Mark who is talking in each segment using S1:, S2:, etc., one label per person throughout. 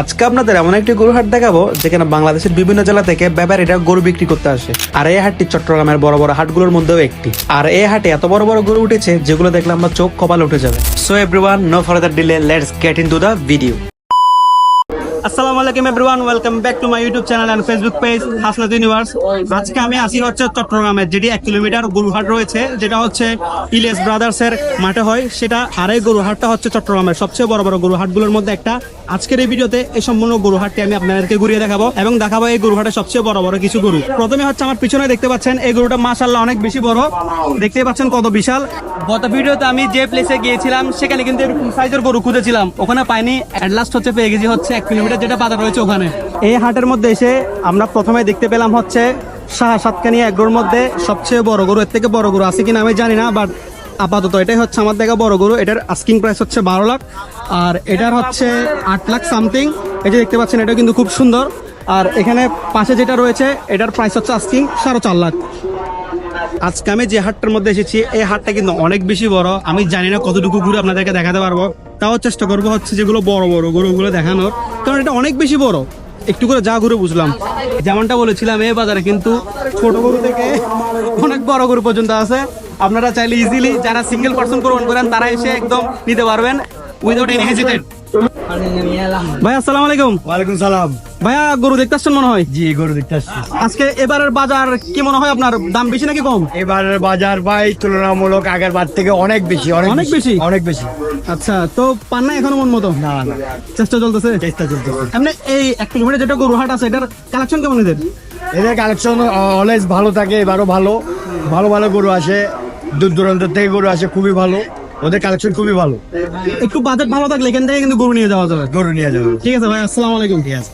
S1: আজকে আপনাদের এমন একটি গরু হাট দেখাবো, যেখানে বাংলাদেশের বিভিন্ন জেলা থেকে ব্যাপারীরা গরু বিক্রি করতে আসে। আর এই হাটটি চট্টগ্রামের বড় বড় হাটগুলোর মধ্যেও একটি। আর এই হাটে এত বড় বড় গরু উঠেছে, যেগুলো দেখলে আমরা চোখ কপাল উঠে যাবে। So everyone no further delay let's get into the video video আসসালামু আলাইকুম everyone, welcome back to my YouTube channel and Facebook page Hasnat universe. আজকে আমি আসি হচ্ছে চট্টগ্রামের যেটি এক কিলোমিটার গরুহাট রয়েছে, যেটা হচ্ছে ইলিয়াস ব্রাদার্স এর মাঠে হয়। সেটা আর এই গরুহাটটা হচ্ছে চট্টগ্রামের সবচেয়ে বড় বড় গরুহাটগুলোর মধ্যে একটা। আজকের এই ভিডিওতে এই সম্পূর্ণ গরুহাটটি আমি আপনাদেরকে ঘুরিয়ে দেখাবো এবং দেখাবো এই গরুহাটের সবচেয়ে বড় বড় কিছু গরু। প্রথমে হচ্ছে আমার পিছনে দেখতে পাচ্ছেন, এই গরুটা মাশাল্লাহ অনেক বেশি বড়। দেখতেই পাচ্ছেন কত বিশাল। গত ভিডিওতে আমি যে প্লেসে গিয়েছিলাম, সেখানে কিন্তু এরকম সাইজের গরু খুঁজেছিলাম। ওখানে পাইনি অ্যাট লাস্ট হচ্ছে পেয়ে গেছি হচ্ছে এক কিলোমিটার যেটা বাজার রয়েছে ওখানে। এই হাটের মধ্যে এসে আমরা প্রথমে দেখতে পেলাম হচ্ছে শাহ সাতকানি এগ্রোর মধ্যে সবচেয়ে বড় গরু। এর থেকে বড় গরু আছে কিনা আমি জানি না বাট আপাতত এটাই হচ্ছে আমার দেখা বড় গরু। এটার আস্কিং প্রাইস হচ্ছে বারো লাখ। আর এটার হচ্ছে আট লাখ সামথিং এই যে দেখতে পাচ্ছেন এটা কিন্তু খুব সুন্দর। আর এখানে পাশে যেটা রয়েছে, এটার প্রাইস হচ্ছে আস্কিং সাড়ে চার লাখ। আজকে আমি যে হাটটার মধ্যে এসেছি এই হাটটা কিন্তু অনেক বেশি বড়। আমি জানি না কতটুকু ঘুরে আপনাদেরকে দেখাতে পারব। তাও চেষ্টা করব হচ্ছে যেগুলো বড় বড় গরুগুলো দেখানোর। কারণ এটা অনেক বেশি বড়। একটু করে যা ঘুরে বুঝলাম। যেমনটা বলেছিলাম এই বাজারে কিন্তু ছোট গরু থেকে অনেক বড় গরু পর্যন্ত আছে। আপনারা চাইলে ইজিলি যারা সিঙ্গেল পার্সন গ্রহণ করেন তারা এসে একদম নিতে পারবেন উইদাউট এনি হেজিটেট ভাই আসসালামু আলাইকুম।
S2: ওয়ালাইকুম সালাম।
S1: ভাইয়া গরু দেখতে আসছেন মনে হয়?
S2: জি গরু দেখতে আসছি।
S1: আজকে এবারের বাজার কি মনে হয় আপনার? দাম বেশি নাকি কম?
S2: এবারের বাজার ভাই তুলনামূলক আগের বার থেকে অনেক বেশি
S1: অনেক বেশি?
S2: অনেক বেশি।
S1: আচ্ছা তো পান না এখনও মন মতো?
S2: না না।
S1: চেষ্টা চলতেছে?
S2: চেষ্টা চলতেছে।
S1: এমনি এই এক কিলোমিটার যেটা গরু হাট আছে এটার কালেকশন কেমন এদের?
S2: এদের কালেকশন অলওয়েজ ভালো থাকে এবারও ভালো। ভালো ভালো গরু আসে। দূর দূরান্ত থেকে গরু আসে খুবই ভালো। ওদের কালেকশন খুবই ভালো।
S1: একটু বাজেট ভালো থাকলে এখান থেকে কিন্তু গরু নিয়ে যাওয়া যাবে।
S2: গরু নিয়ে যাবে।
S1: ঠিক আছে ভাই আসসালামু আলাইকুম। ঠিক আছে।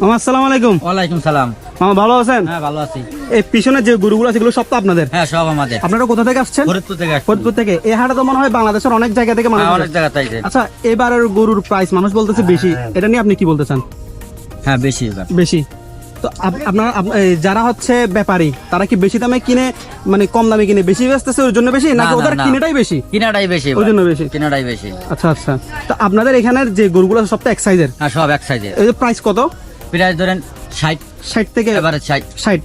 S1: মামা আসসালামু আলাইকুম।
S3: ওয়ালাইকুম সালাম।
S1: মামা ভালো আছেন?
S3: হ্যাঁ ভালো আছি।
S1: এই পিছনে যে গরুগুলো আছে সব তো আপনাদের?
S3: হ্যাঁ সব আমাদের।
S1: আপনারা কোথা থেকে আসছেন?
S3: ফরিদপুর থেকে
S1: ফরিদপুর থেকে। এই হাটে তো মনে হয় বাংলাদেশের অনেক জায়গা থেকে মানুষ
S3: হ্যাঁ, অনেক জায়গা তাইছে
S1: আচ্ছা এবারের গরুর প্রাইস মানুষ বলতেছে বেশি। এটা নিয়ে আপনি কি বলতে চান?
S3: হ্যাঁ বেশি
S1: বেশি। তো আপ- আপনারা আপ- এই যারা হচ্ছে ব্যাপারী তারা কি বেশি দামে কিনে মানে কম দামে কিনে? বেশি বেচতেছে ওর জন্য বেশি?
S3: না,
S1: নাকি ওদের। কিনেটাই বেশি?
S3: কিনাটাই বেশি
S1: ওই জন্য বেশি।
S3: কিনাটাই বেশি।
S1: আচ্ছা আচ্ছা। তো আপনাদের এখানের যে গরুগুলো সব তো এক সাইজের
S3: হ্যাঁ সব এক সাইজের
S1: এই যে প্রাইস কত?
S3: প্রাইস ধরেন ষাট।
S1: ষাট থেকে
S3: এবারে ষাট।
S1: ষাট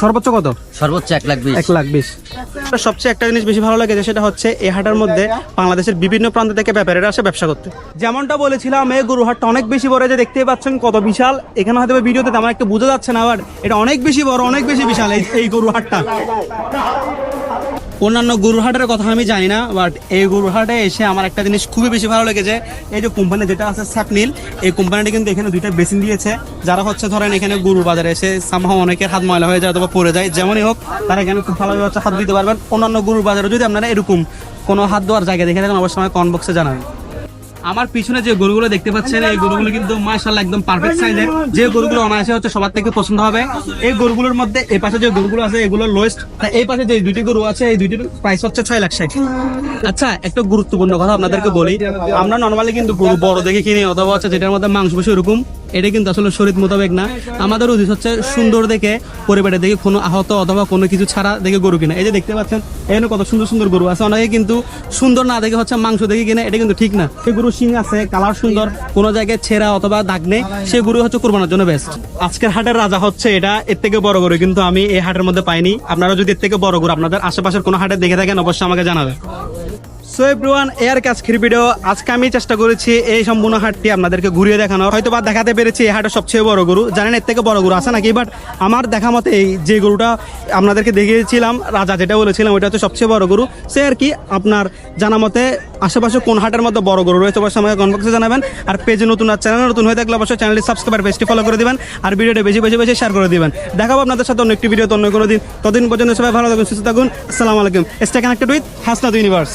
S1: সর্বোচ্চ কত?
S3: সর্বোচ্চ এক লাখ বিশ।
S1: এক লাখ বিশ। সবচেয়ে একটা জিনিস বেশি ভালো লাগে সেটা হচ্ছে এই হাটের মধ্যে বাংলাদেশের বিভিন্ন প্রান্ত থেকে ব্যাপারীরা আসে ব্যবসা করতে। যেমনটা বলেছিলাম এই গরু হাটটা অনেক বেশি বড় যে দেখতেই পাচ্ছেন কত বিশাল। এখানে হয়তো ভিডিওতে তেমন একটা বোঝা যাচ্ছে না আবার এটা অনেক বেশি বড় অনেক বেশি বিশাল এই এই গরু হাটটা। অন্যান্য গুরুহাটের কথা আমি জানি না বাট এই গুরুহাটে এসে আমার একটা জিনিস খুবই বেশি ভালো লেগেছে। এই যে কোম্পানি যেটা আছে স্যাপনিল এই কোম্পানিটা কিন্তু এখানে দুইটা বেসিন দিয়েছে। যারা হচ্ছে ধরেন এখানে গরু বাজারে এসে সামহাও অনেকের হাত ময়লা হয়ে যায় অথবা পড়ে যায়, যেমনই হোক, তারা এখানে খুব ভালোভাবে হচ্ছে হাত দিতে পারবেন। অন্যান্য গরুর বাজারে যদি আপনারা এরকম কোনো হাত দেওয়ার জায়গায় দেখে থাকেন, অবশ্যই আমাকে কমেন্ট বক্সে জানাবেন। আমার পিছনে যে গরুগুলো দেখতে পাচ্ছেন, এই গরুগুলো কিন্তু মাশাআল্লাহ একদম পারফেক্ট সাইজের যে গরুগুলো অনায়াসে হচ্ছে সবার থেকে পছন্দ হবে। এই গরুগুলোর মধ্যে এই পাশে যে গরুগুলো আছে এগুলো লোয়েস্ট এই পাশে যে দুইটি গরু আছে, এই দুইটির প্রাইস হচ্ছে ছয় লাখ ষাট। আচ্ছা একটা গুরুত্বপূর্ণ কথা আপনাদেরকে বলি। আমরা নর্মালি কিন্তু গরু বড় দেখে কিনি, অথবা হচ্ছে যেটার মধ্যে মাংস বেশি এরকম এটা কিন্তু আসলে শরীর মোতাবেক না। আমাদের উচিত হচ্ছে সুন্দর দেখে পরিবারে দেখে কোনো আহত অথবা কোনো কিছু ছাড়া দেখে গরু কিনা। এই যে দেখতে পাচ্ছেন, এখানে কত সুন্দর সুন্দর গরু আছে। অনেকে কিন্তু সুন্দর না দেখে হচ্ছে মাংস দেখে কিনা, এটা কিন্তু ঠিক না। এই গরু শিং আছে, কালার সুন্দর, কোনো জায়গায় ছেঁড়া অথবা দাগ নেই সেই গরু হচ্ছে কোরবানোর জন্য বেস্ট আজকের হাটের রাজা হচ্ছে এটা, এর থেকে বড় গরু, কিন্তু আমি এই হাটের মধ্যে পাইনি। আপনারা যদি এর থেকে বড় গরু আপনাদের আশেপাশের কোনো হাটে দেখে থাকেন, অবশ্যই আমাকে জানাবেন। সো ভিডিও আজকে আমি চেষ্টা করেছি এই সম্পূর্ণ হাটটি আপনাদেরকে ঘুরিয়ে হয়তো বা দেখাতে পেরেছি এই হাটের সবচেয়ে বড় জানেন এর থেকে বড় আছে নাকি বাট আমার দেখা এই যে আপনাদেরকে দেখিয়েছিলাম, রাজা যেটা বলেছিলাম ওটা হচ্ছে সবচেয়ে বড় সে আর কি আপনার জানা মতে আশেপাশে কোন হাটের মধ্যে বড় গরু রয়েছে অবশ্যই জানাবেন। আর পেজে নতুন আর চ্যানেল নতুন হয়ে থাকলে অবশ্যই চ্যানেলটি সাবস্ক্রাইব পেজটি ফলো করে দিবেন। আর ভিডিওটা বেশি বেশি বেশি শেয়ার করে দিবেন। দেখাবো আপনাদের সাথে অন্য একটি ভিডিও অন্য কোনো দিন। ততদিন পর্যন্ত সবাই ভালো থাকুন, সুস্থ থাকুন। আসসালামু আলাইকুম। Stay connected with Hasnat universe